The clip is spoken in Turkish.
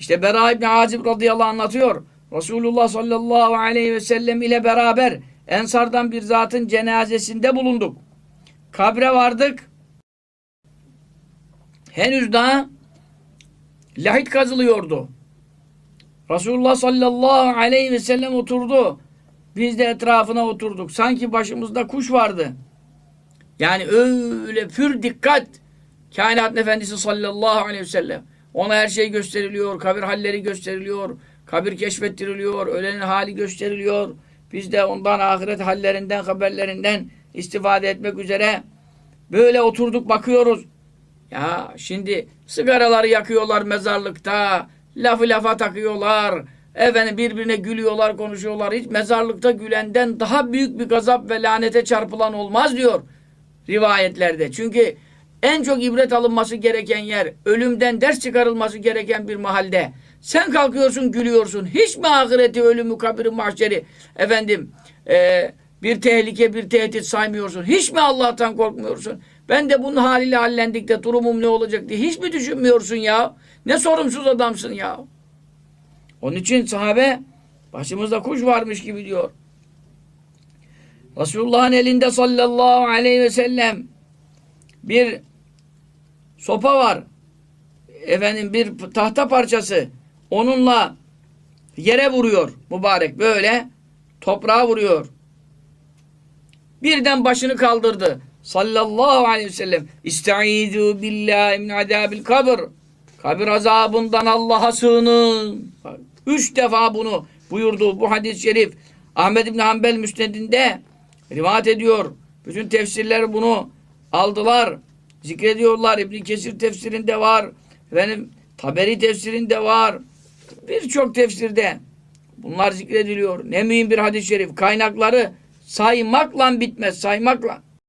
İşte Bera İbni Azib radıyallahu anlatıyor. Resulullah sallallahu aleyhi ve sellem ile beraber Ensardan bir zatın cenazesinde bulunduk. Kabre vardık. Henüz daha lahit kazılıyordu. Resulullah sallallahu aleyhi ve sellem oturdu. Biz de etrafına oturduk. Sanki başımızda kuş vardı. Yani öyle pür dikkat. Kainat Efendisi sallallahu aleyhi ve sellem. Ona her şey gösteriliyor. Kabir halleri gösteriliyor. Kabir keşfettiriliyor. Ölenin hali gösteriliyor. Biz de ondan ahiret hallerinden, haberlerinden istifade etmek üzere böyle oturduk bakıyoruz. Ya şimdi sigaraları yakıyorlar mezarlıkta. Lafı lafa takıyorlar. Efendim birbirine gülüyorlar, konuşuyorlar. Hiç mezarlıkta gülenden daha büyük bir gazap ve lanete çarpılan olmaz diyor rivayetlerde. Çünkü en çok ibret alınması gereken yer, ölümden ders çıkarılması gereken bir mahalde. Sen kalkıyorsun, gülüyorsun. Hiç mi ahireti, ölümü, kabiri, mahşeri, efendim, e, bir tehlike, bir tehdit saymıyorsun? Hiç mi Allah'tan korkmuyorsun? Ben de bunun haliyle hallendik de durumum ne olacak diye hiç mi düşünmüyorsun ya? Ne sorumsuz adamsın ya? Onun için sahabe başımızda kuş varmış gibi diyor. Resulullah'ın elinde sallallahu aleyhi ve sellem bir sopa var. Efendim bir tahta parçası. Onunla yere vuruyor mübarek böyle toprağa vuruyor. Birden başını kaldırdı. Sallallahu aleyhi ve sellem. İstaizu billahi min azabil kabr. Kabir azabından Allah'a sığının. Üç defa bunu buyurdu bu hadis-i şerif. Ahmed İbni Hanbel müsnedinde rivayet ediyor. Bütün tefsirler bunu aldılar. Zikrediyorlar. İbn Kesir tefsirinde var. Efendim Taberi tefsirinde var. Birçok tefsirde bunlar zikrediliyor. Ne mühim bir hadis-i şerif. Kaynakları saymakla bitmez. Saymakla.